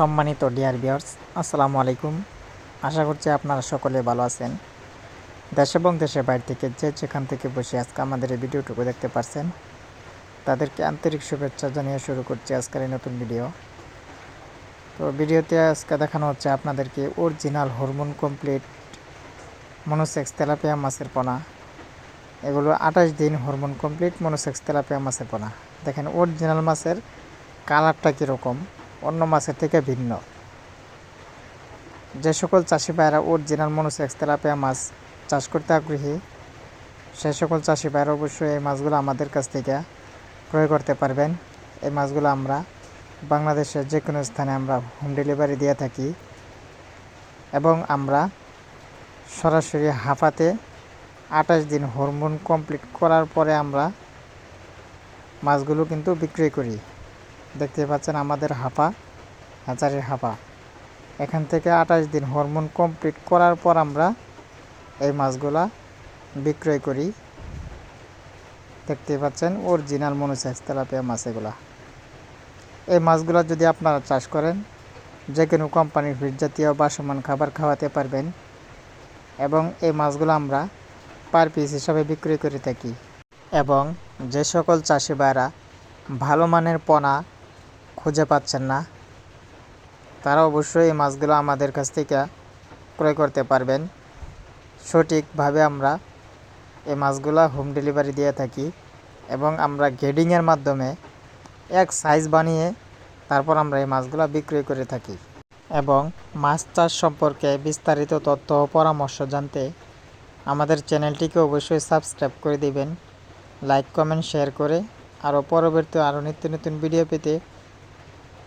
সম্মানিত ডিয়ার বিয়ার্স আসসালামু আলাইকুম। আশা করছি আপনারা সকলে ভালো আছেন। দেশ এবং দেশের বাইরে থেকে যে যেখান থেকে বসে আজকে আমাদের এই ভিডিওটুকু দেখতে পারছেন, তাদেরকে আন্তরিক শুভেচ্ছা জানিয়ে শুরু করছি আজকের এই নতুন ভিডিও তো ভিডিওতে আজকে দেখানো হচ্ছে আপনাদেরকে original hormone complete monosex tilapia মাছের পোনা। এগুলো আঠাশ দিন হরমোন কমপ্লিট মনোসেক্স তেলাপিয়া মাছের পোনা। দেখেন অরিজিনাল মাছের কালারটা কীরকম। অন্য মাছের থেকে ভিন্ন। যে সকল চাষি ভাইরা অরিজিনাল মনোসেক্স তেলাপিয়া মাছ চাষ করতে আগ্রহী সেই সকল চাষি ভাইরা অবশ্যই এই মাছগুলো আমাদের কাছ থেকে ক্রয় করতে পারবেন। এই মাছগুলো আমরা বাংলাদেশের যে কোনো স্থানে আমরা হোম ডেলিভারি দিয়ে থাকি এবং আমরা সরাসরি হাফাতে আঠাশ দিন হরমোন কমপ্লিট করার পরে আমরা মাছগুলো কিন্তু বিক্রি করি। দেখতে পাচ্ছেন আমাদের হাঁপা হাজারের হাঁপা। এখান থেকে আঠাশ দিন হরমোন কমপ্লিট করার পর আমরা এই মাছগুলা বিক্রয় করি। দেখতে পাচ্ছেন অরিজিনাল মনোসেক্স তেলাপিয়া মাছ এগুলা। এই মাছগুলা যদি আপনারা চাষ করেন যে কোনো কোম্পানির ফিড জাতীয় বাসমান খাবার খাওয়াতে পারবেন এবং এই মাছগুলো আমরা পার পিস হিসাবে বিক্রি করে থাকি। এবং যে সকল চাষি ভাইরা ভালো মানের পোনা খুঁজে পাচ্ছেন না। তারা অবশ্যই এই মাছগুলো আমাদের কাছ থেকে ক্রয় করতে পারবেন। সঠিকভাবে আমরা এই মাছগুলো হোম ডেলিভারি দিয়ে থাকি এবং আমরা গেডিংয়ের মাধ্যমে এক সাইজ বানিয়ে তারপর আমরা এই মাছগুলো বিক্রয় করে থাকি এবং মাছ চাষ সম্পর্কে বিস্তারিত তথ্য ও পরামর্শ জানতে আমাদের চ্যানেলটিকে অবশ্যই সাবস্ক্রাইব করে দিবেন। লাইক কমেন্ট শেয়ার করে আরও পরবর্তী আরও নিত্য নতুন ভিডিও পেতে